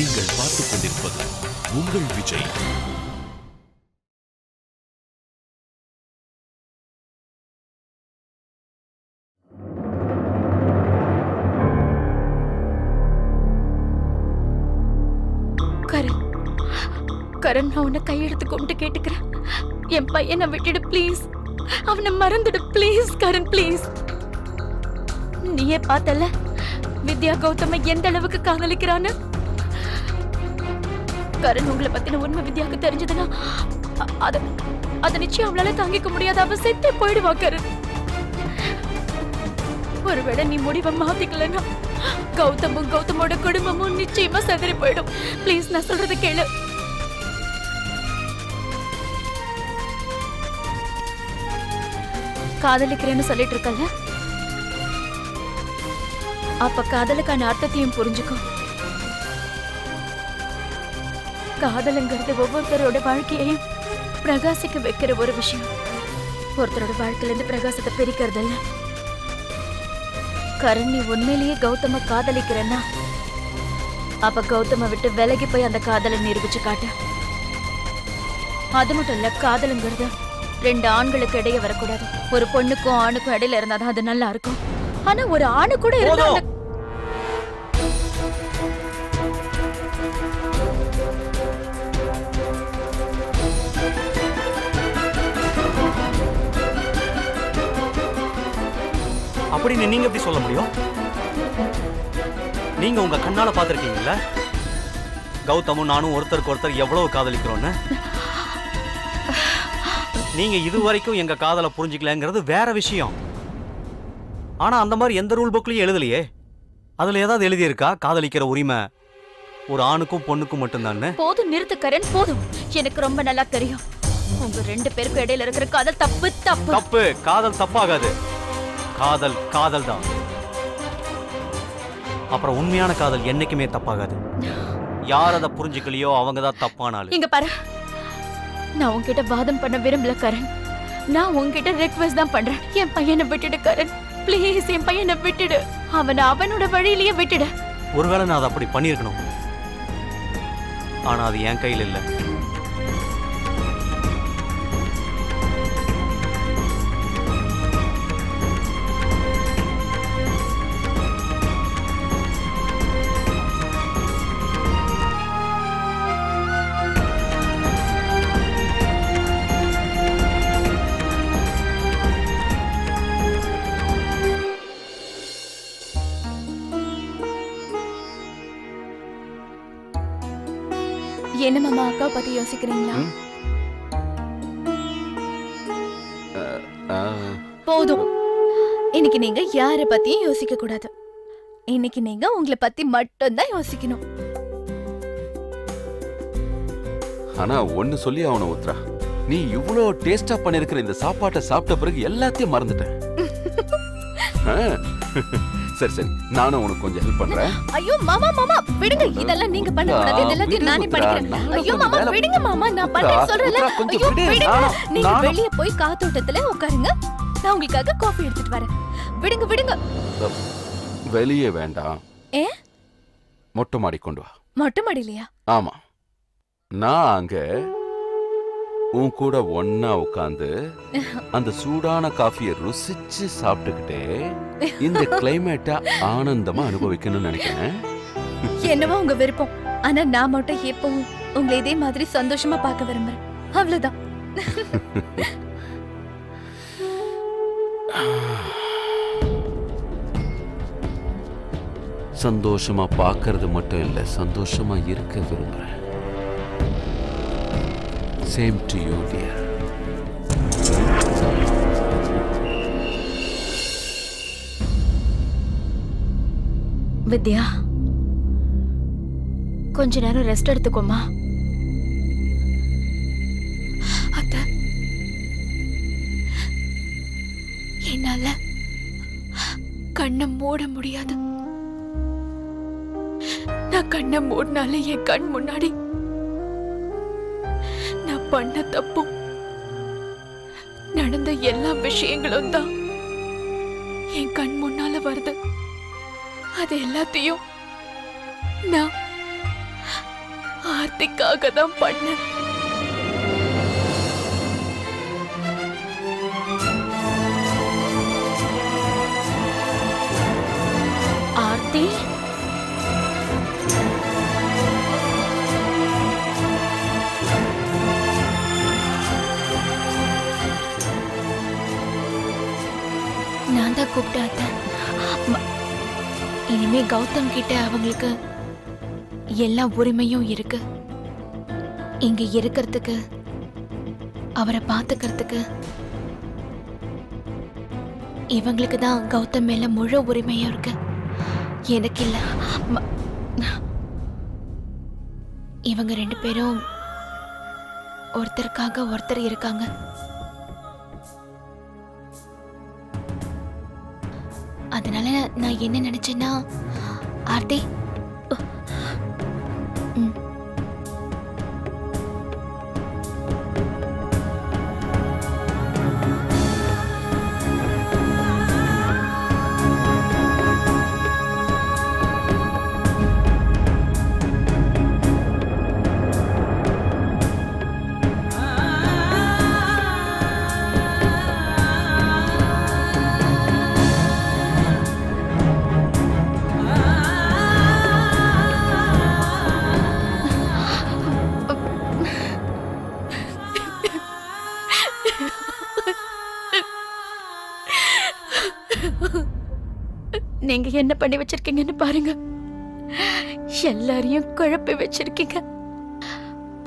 நீங்கள் பார்த்துக் கொண்டிருப்பது உங்கள் விஜய். கரண் கரண் நான் உன்னை கையெடுத்து கும்பிட்டு கேட்டுக்கிறேன். என் பையனை விட்டுடு ப்ளீஸ் அவனை மறந்துடு ப்ளீஸ் கரண் ப்ளீஸ் நீயே பார்த்தல வித்யா கௌதம எந்த அளவுக்கு காதலிக்கிறான்னு? கரண் உங்களை பத்தின உண்மை வித்யாவுக்கு தெரிஞ்சதுன்னா அத நிச்சயம் அவளால தாங்கிக்க முடியாத அவ செத்தே போயிடுவா கரண். ஒருவேளை நீ முடிவை மாத்திக்கலன்னா கௌதமும் கௌதமோட குடும்பமும் நிச்சயமா செதறி போயிடும். ப்ளீஸ் நான் சொல்றது கேளு. காதலிக்கிறேன்னு சொல்லிட்டு இருக்கல அப்ப காதலுக்கான அர்த்தத்தையும் புரிஞ்சுக்கும் காதலுங்கிறது ஒவ்வொருத்தரோட வாழ்க்கையையும் பிரகாசிக்க வைக்கிற ஒரு விஷயம். ஒருத்தரோட வாழ்க்கையில இருந்து பிரகாசத்தை பிரிக்கிறதல்ல. கரண் நீ உண்மையிலேயே கௌதம காதலிக்கிறன்னா அப்ப கௌதம விட்டு விலகி போய் அந்த காதலை நிரூபிச்சு காட்டு. அது மட்டும் இல்ல காதலுங்கிறது ரெண்டு ஆண்களுக்கு இடையே வரக்கூடாது. ஒரு பொண்ணுக்கும் ஆணுக்கும் இடையில இருந்தாதான் அது நல்லா இருக்கும். ஆனா ஒரு ஆணு கூட இருந்தா அப்படின்னு நீங்க எப்படி சொல்ல முடியும்? நீங்க உங்க கண்ணால பாத்திருக்கீங்கல்ல கௌதமும் நானும் ஒருத்தருக்கு ஒருத்தர் எவ்வளவு காதலிக்கிறோன்னு நீங்க இதுவரைக்கும் எங்க காதலை புரிஞ்சுக்கலங்கிறது வேற விஷயம். ஆனா அந்த மாதிரி எந்த ரூல் புக்லயும் எழுதலையே. அதுல ஏதாவது எழுதியிருக்கா? காதலிக்கிற உரிமை ஒரு ஆணுக்கும் பொண்ணுக்கும் மட்டும்தான்னு? போதும் நிறுத்து கரண் போதும். எனக்கு ரொம்ப நல்லா தெரியும். உங்க ரெண்டு பேருக்கும் இடையில இருக்கிற காதல் தப்பு தப்பு. தப்பு. காதல் தப்பாகாது. காதல் காதல் தான் அப்புறம் உண்மையான காதல் என்னைக்குமே தப்பாகாது. யார் அதை புரிஞ்சுக்கலையோ அவங்க தான் தப்பான ஆளு இங்க பாரு. நான் உன்கிட்ட வாதம் பண்ண விரும்பல கரண். நான் உன்கிட்ட ரெக்வெஸ்ட் தான் பண்றேன். என் பையனை விட்டுடு கரண். ப்ளீஸ் என் பையனை விட்டுடு. அவனை அவனோட வழியிலேயே விட்டுடு. ஒருவேளை நான் அதை அப்படி பண்ணியிருக்கணும். ஆனா அது என் கையில் இல்லை. மாமா அக்கா பத்தி யோசிக்கிறீங்களா போதும். இன்னைக்கு நீங்க யார பத்தியும் யோசிக்க கூடாது. இன்னைக்கு நீங்க உங்களை பத்தி மட்டும்தான் யோசிக்கணும். ஆனா ஒண்ணு சொல்லி அவனை உத்ரா நீ இவ்ளோ டேஸ்டா பண்ணிருக்கிற இந்த சாப்பாட்டை சாப்பிட்ட பிறகு எல்லாத்தையும் மறந்துட்டேன் சரி சரி. நானும் உனக்கு கொஞ்சம் ஹெல்ப் பண்றேன். ஐயோ மாமா மாமா விடுங்க. இதெல்லாம் நீங்க பண்ண கூடாது. இது எல்லாத்தையும் நானே பண்ணிக்கிறேன் நானும் ஐயோ மாமா விடுங்க மாமா. நான் பண்றேன் கொஞ்சம் ஐயோ விடு, விடுங்க. நீங்க வெளிய போய் காத்தோட்டத்துல உட்காருங்க. நான் உங்களுக்காக காஃபி எடுத்துட்டு வரேன். விடுங்க விடுங்க. வெளியே வேண்டாம். ஏ? மொட்டை மாடி கொண்டு வா. மொட்டை மாடிலையா ஆமா. நான் அங்க உன் கூட ஒன்னா உட்காந்து அந்த சூடான காஃபியை ருசிச்சு சாப்பிட்டுக்கிட்டே இந்த கிளைமேட்டை ஆனந்தமா அனுபவிக்கணும்னு நினைக்கிறேன். என்னவோ உங்க விருப்பம். ஆனா நான் மட்டும் எப்பவும் உங்களை இதே மாதிரி சந்தோஷமா பார்க்க விரும்புறேன். அவ்வளவுதான். சந்தோஷமா பார்க்கறது மட்டும் இல்ல சந்தோஷமா இருக்க விரும்புறேன். Same to you, dear. வித்யா கொஞ்ச நேரம் ரெஸ்ட் எடுத்துக்கோமா அத்த என்னால கண்ணை மூட முடியாது நான் கண்ணை மூடினாலே என் கண் முன்னாடி பண்ண தப்பும். நடந்த எல்லா விஷயங்களும் தான் என் கண் முன்னால வருது. அது எல்லாத்தையும் நான் ஆர்த்திக்காக தான் பண்ணேன். நான் இனிமே கௌதம் கிட்ட அவங்களுக்கு எல்லா உரிமையும் இருக்கு. இங்க இருக்கிறதுக்கு அவரை பார்த்துக்கிறதுக்கு இவங்களுக்கு தான் கௌதம் மேல முழு உரிமையும் இருக்கு. எனக்கு இல்ல. இவங்க ரெண்டு பேரும் ஒருத்தருக்காக ஒருத்தர் இருக்காங்க. அதனால நான் என்ன நினைச்சேன்னா ஆர்த்தி நீங்க என்ன பண்ணி வச்சிருக்கீங்கன்னு பாருங்க. எல்லாரையும் குழப்பி வச்சிருக்கீங்க.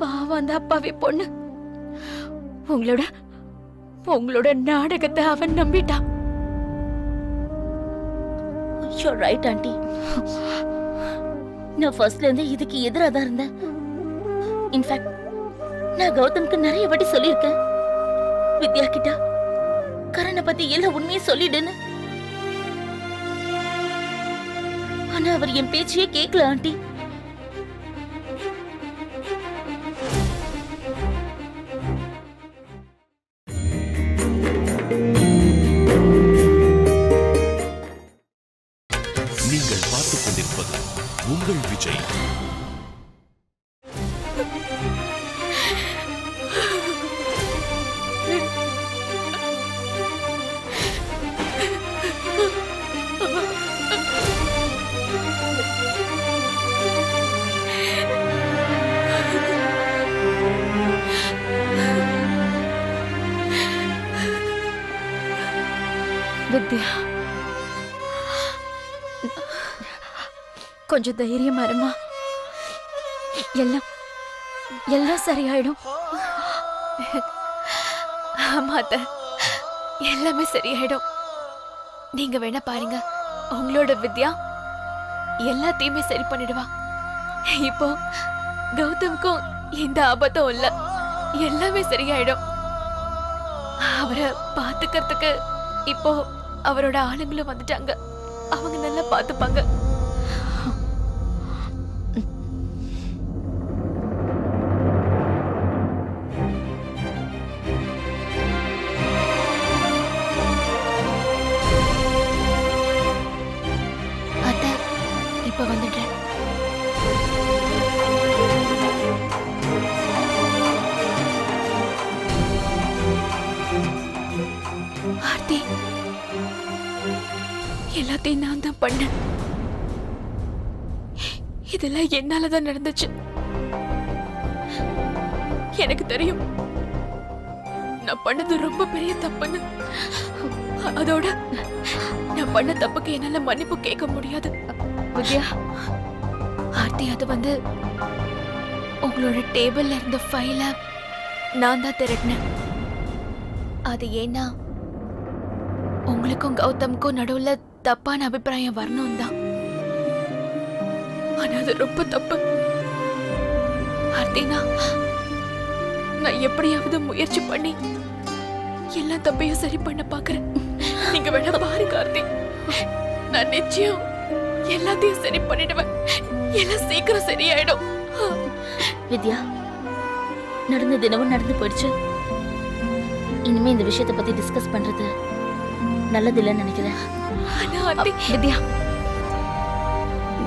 பாவம் அந்த அப்பாவி பொண்ணு. உங்களோட உங்களோட நாடகத்தை அவன் நம்பிட்டான் ரைட் ஆண்டி நான் ஃபர்ஸ்ட்ல இருந்து இதுக்கு எதிராக தான் இருந்தேன். இன்ஃபேக்ட் நான் கௌதம்க்கு நிறைய வாட்டி சொல்லியிருக்கேன். வித்யா கிட்ட கரனை பத்தி எல்லா உண்மையும் சொல்லிடுன்னு. ஆனா அவர் என் பேச்சையே கேட்கல ஆண்டி கொஞ்சம் தைரியமா இருமா. எல்லாம் எல்லாம் சரியாயிடும். ஆமாத்த எல்லாமே சரியாயிடும். நீங்க வேணா பாருங்க. உங்களோட வித்யா எல்லாத்தையுமே சரி பண்ணிடுவா. இப்போ கௌதம்க்கும் எந்த ஆபத்தும் இல்ல. எல்லாமே சரியாயிடும். அவரை பாத்துக்கிறதுக்கு இப்போ அவரோட ஆளுங்களும் வந்துட்டாங்க. அவங்க நல்லா பாத்துப்பாங்க பண்ண. இதெல்லாம் என்னால தான் நடந்துச்சு. எனக்கு தெரியும். நான் பண்ணது ரொம்ப பெரிய தப்புன்னு. அதோட நான் பண்ண தப்புக்கு என்னால மன்னிப்பு கேட்க முடியாது. வித்யா ஆர்த்தி அது வந்து உங்களோட டேபிள்ல இருந்த ஃபைல நான் தான் திரட்டினேன். அது ஏன்னா உங்களுக்கும் கௌதம்க்கும் நடுவுல தப்பான அபிப்பிராயம் வரணும் தான் ஆனா அது ரொம்ப தப்பு. ஆர்த்தினா நான் எப்படியாவது முயற்சி பண்ணி எல்லா தப்பையும் சரி பண்ண பாக்குறேன். நீங்க வேணா பாரு கார்த்தி நான் நிச்சயம் எல்லாத்தையும் சரி பண்ணிடுவேன். எல்லாம் சீக்கிரம் சரியாயிடும். வித்யா நடந்த தினமும் நடந்து போயிடுச்சு. இனிமே இந்த விஷயத்தை பத்தி டிஸ்கஸ் பண்றது நல்லதில்லைன்னு நினைக்கிறேன். வித்யா.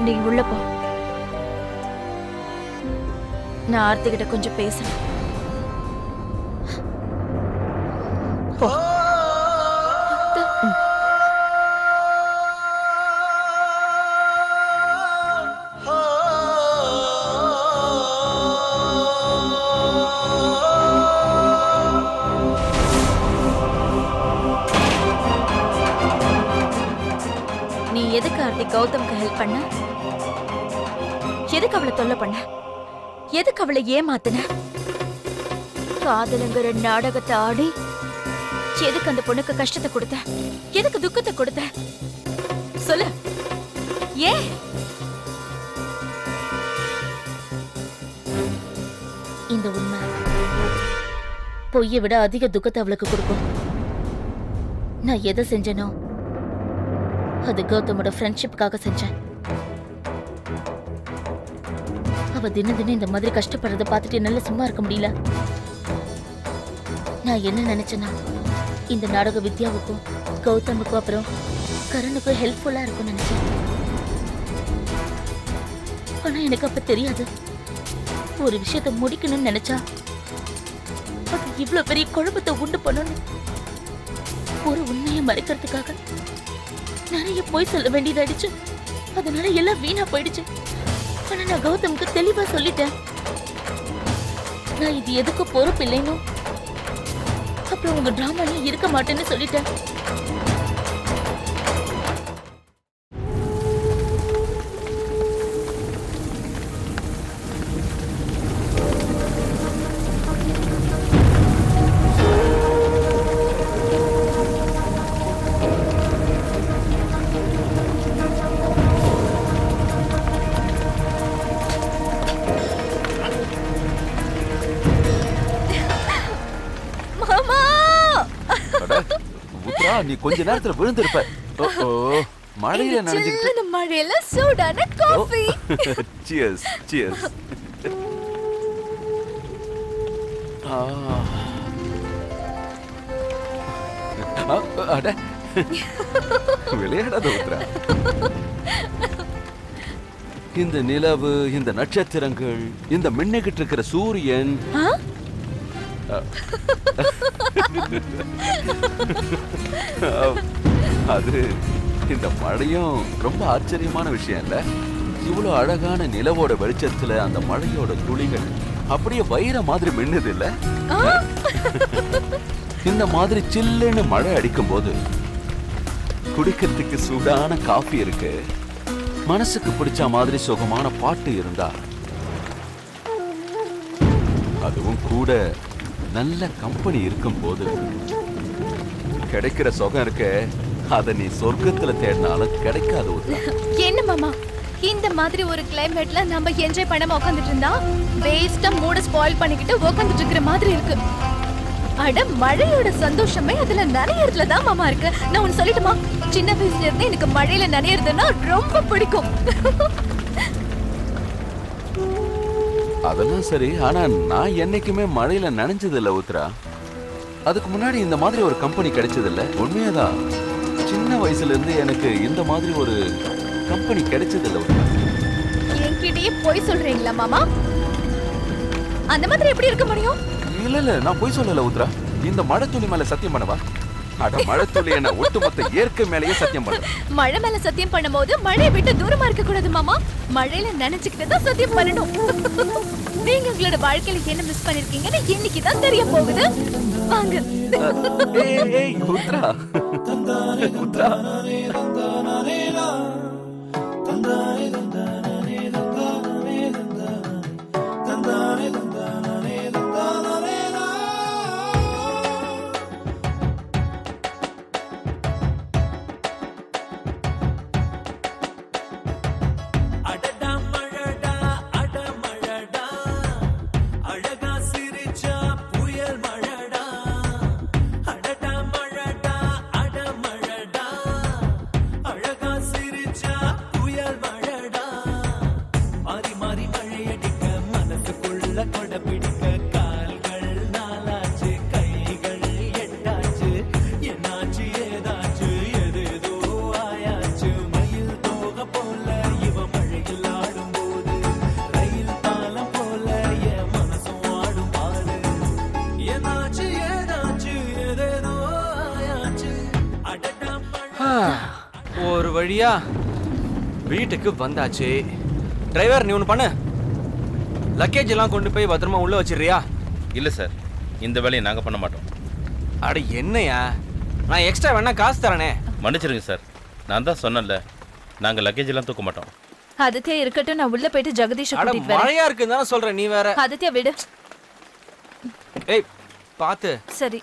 நீ உள்ள போ. நான் ஆர்த்தி கிட்ட கொஞ்சம் பேசுறேன். போ. எதுக்கு அவளை ஏமாத்தின? காதலுங்கிற நாடகத்தை ஆடி எதுக்கு அந்த பொண்ணுக்கு கஷ்டத்தை கொடுத்த? எதுக்கு துக்கத்தை கொடுத்த? சொல்லு. ஏன் இந்த உண்மை. பொய்யை விட அதிக துக்கத்தை அவளுக்கு கொடுக்கும். நான் எதை செஞ்சேனோ அது கௌதமோட ஃப்ரெண்ட்ஷிப்புக்காக செஞ்சேன். அவ தினம் தினம் இந்த மாதிரி கஷ்டப்படுறத பார்த்துட்டு என்னால சும்மா இருக்க முடியல. நான் என்ன நினைச்சேன்னா இந்த நாடக வித்யாவுக்கும் கௌதமுக்கும் அப்புறம் கரணுக்கும் ஹெல்ப்ஃபுல்லா இருக்கும்னு நினைச்சேன். ஆனா எனக்கு அப்ப தெரியாது. ஒரு விஷயத்த முடிக்கணும்னு நினைச்சா அது இவ்வளவு பெரிய குழப்பத்தை உண்டு பண்ணணும் ஒரு உண்மையை மறைக்கிறதுக்காக நிறைய போய் சொல்ல வேண்டியதாயிடுச்சு. அதனால எல்லாம் வீணா போயிடுச்சு. ஆனா நான் கௌதமுக்கு தெளிவா சொல்லிட்டேன். நான் இது எதுக்கு பொறுப்பு இல்லைன்னு அப்புறம் உங்க டிராமாலையும் இருக்க மாட்டேன்னு சொல்லிட்டேன். நீ கொஞ்ச நேரத்துல விழுந்திருப்ப. ஓ, மழையில சில்லுன்னு மழையில சூடான காஃபி சியர்ஸ் சியர்ஸ் அட. விளையாடாத உத்ரா. இந்த நிலவு இந்த நட்சத்திரங்கள் இந்த மின்னுகிட்டு இருக்கிற சூரியன் அது இந்த மழையும் ரொம்ப ஆச்சரியமான விஷயம் இல்ல? இவ்வளவு அழகான நிலவோட வெளிச்சத்துல அந்த மழையோட துளிகள் அப்படியே வைர மாதிரி மின்னுது இல்ல? இந்த மாதிரி சில்லுன்னு மழை அடிக்கும் போது குடிக்கிறதுக்கு சூடான காஃபி இருக்கு. மனசுக்கு பிடிச்ச மாதிரி சுகமான பாட்டு இருந்தா அதுவும் கூட நல்ல கம்பெனி இருக்கும் போது கிடைக்கிற சுகம் இருக்க அத நீ சொர்க்கத்துல தேடினாலும் கிடைக்காது என்ன மாமா? இந்த மாதிரி ஒரு கிளைமேட்ல நம்ம என்ஜாய் பண்ணாம உட்காந்துட்டு இருந்தா வேஸ்டா மூட ஸ்பாயில் பண்ணிக்கிட்டு உட்காந்துட்டு இருக்கிற மாதிரி இருக்கு. அட மழையோட சந்தோஷமே அதுல நனையறதுல தான் மாமா இருக்கு. நான் ஒன்னு சொல்லட்டுமா? சின்ன வயசுல இருந்து எனக்கு மழையில நனையறதுன்னா ரொம்ப பிடிக்கும். அதெல்லாம் சரி ஆனா நான் என்னைக்குமே மழையில நனைஞ்சது இல்ல உத்ரா அதுக்கு முன்னாடி இந்த மாதிரி ஒரு கம்பெனி கிடைச்சது இல்ல உண்மையாதான். சின்ன வயசுல இருந்து எனக்கு இந்த மாதிரி ஒரு கம்பெனி கிடைச்சது இல்ல உத்ரா என்கிட்டயே போய் சொல்றீங்களா மாமா? அந்த மாதிரி எப்படி இருக்க முடியும்? இல்ல இல்ல நான் போய் சொல்லல உத்ரா இந்த மழை துளி மேல சத்தியம் பண்ணவா? அட மழை துளி என்ன ஒட்டுமொத்த இயற்கை மேலேயே சத்தியம் பண்ண மழை மேல சத்தியம் பண்ணும்போது மழையை விட்டு தூரமா இருக்க கூடாது மாமா. மழையில நினைச்சுக்கிட்டு தான் சத்தியம் பண்ணணும். நீங்க உங்களோட வாழ்க்கையில என்ன மிஸ் பண்ணிருக்கீங்கன்னு இன்னைக்கு தான் தெரிய போகுது. வாங்க. ஏய், ஏய், உத்ரா உத்ரா அடடா பிரியா வீட்டுக்கு வந்தாச்சு. டிரைவர் நீ ஒன்று பண்ணு. லக்கேஜ் எல்லாம் கொண்டு போய் பத்திரமா உள்ள வச்சிடுறியா? இல்லை சார் இந்த வேலையை நாங்கள் பண்ண மாட்டோம். அட என்னையா? நான் எக்ஸ்ட்ரா வேணா காசு தரேனே. மன்னிச்சிருங்க சார் நான் தான் சொன்னேன்ல நாங்கள் லக்கேஜ் எல்லாம் தூக்க மாட்டோம். ஆதித்யா இருக்கட்டும் நான் உள்ள போயிட்டு ஜெகதீஷ் அட கூட்டிட்டு வரேன். மழையா இருக்குன்னு தானே சொல்றேன் நீ வேற. ஆதித்யா விடு. ஏய் பாத்து. சரி.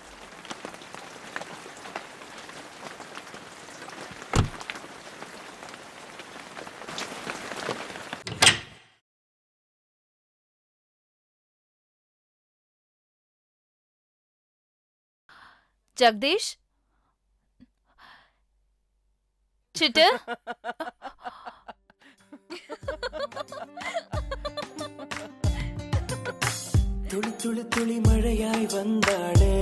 ஜெகதீஷ்? சிட்டு? துளி துளி துளி மழையாய் வந்தாளே.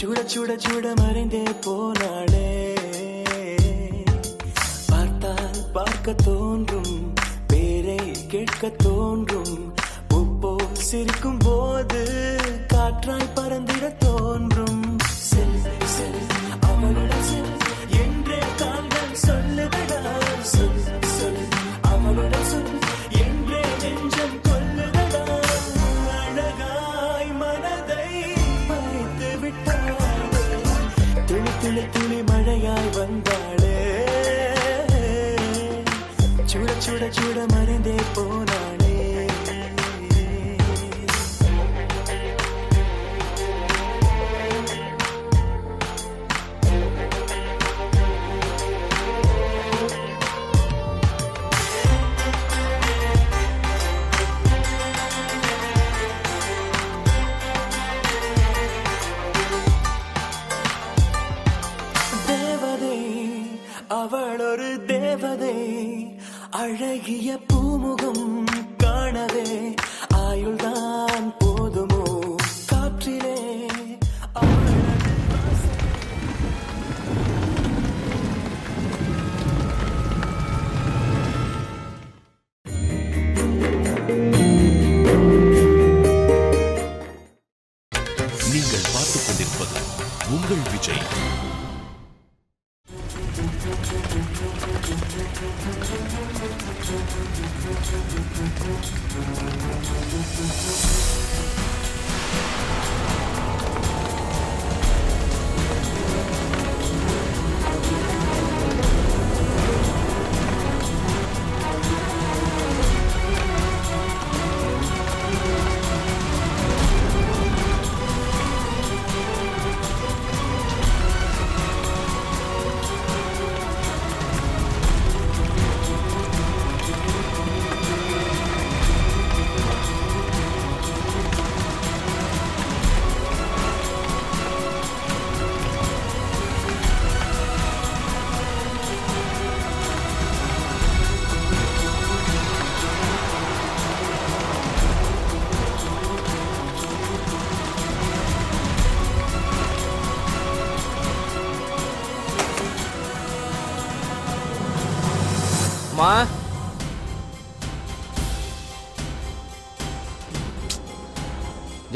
சுட சுட சுட மறைந்தே போனாளே. பார்த்தால் பார்க்க தோன்றும் பேரை கேட்க தோன்றும் உப்போ சிரிக்கும் போது காற்றாய் பறந்திட தோன்றும். அவள் ஒரு தேவதை அழகிய பூமுகம் காணவே ஆயுள்தான் போதுமோ? காற்றிலே நீங்கள் பார்த்துக் கொண்டிருப்பது உங்கள் விஜய்.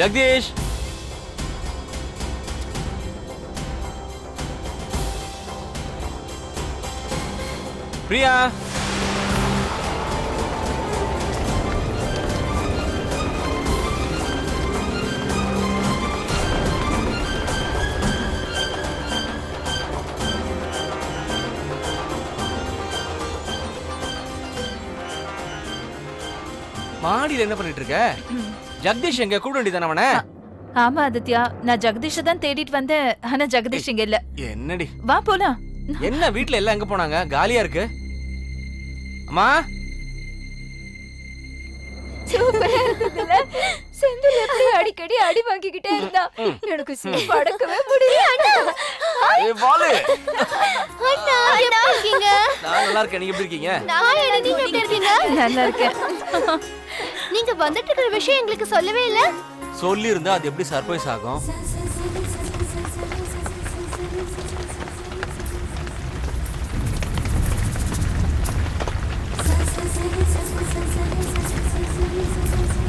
ஜெகதீஷ் பிரியா மாடியில் என்ன பண்ணிட்டு இருக்க? ஜெகதீஷ் எங்க? கூட வேண்டியதானே அவன? ஆமா ஆதித்யா. நான் ஜெகதீஷ தான் தேடிட்டு வந்தேன். ஆனா ஜெகதீஷ் இங்க இல்ல. என்னடி? வா போலாம். என்ன வீட்ல எல்லாம் எங்க போனாங்க? காலியா இருக்கு? அம்மா? செந்தில் எப்படி அடிக்கடி அடி வாங்கிக்கிட்டே இருந்தா? எனக்கு சிரிப்பு அடக்கவே முடியல. அண்ணா! ஏய் பாலு அண்ணா எப்படி இருக்கீங்க? நான் நல்லா இருக்கேன். நீங்க எப்படி இருக்கீங்க? நான் நீங்க எப்படி இருக்கீங்க? நல்லா இருக்கேன். நீங்க வந்துட்டு இருக்கிற விஷயம் எங்களுக்கு சொல்லவே இல்ல சொல்லி இருந்தா அது எப்படி சர்ப்ரைஸ் ஆகும் Thank you.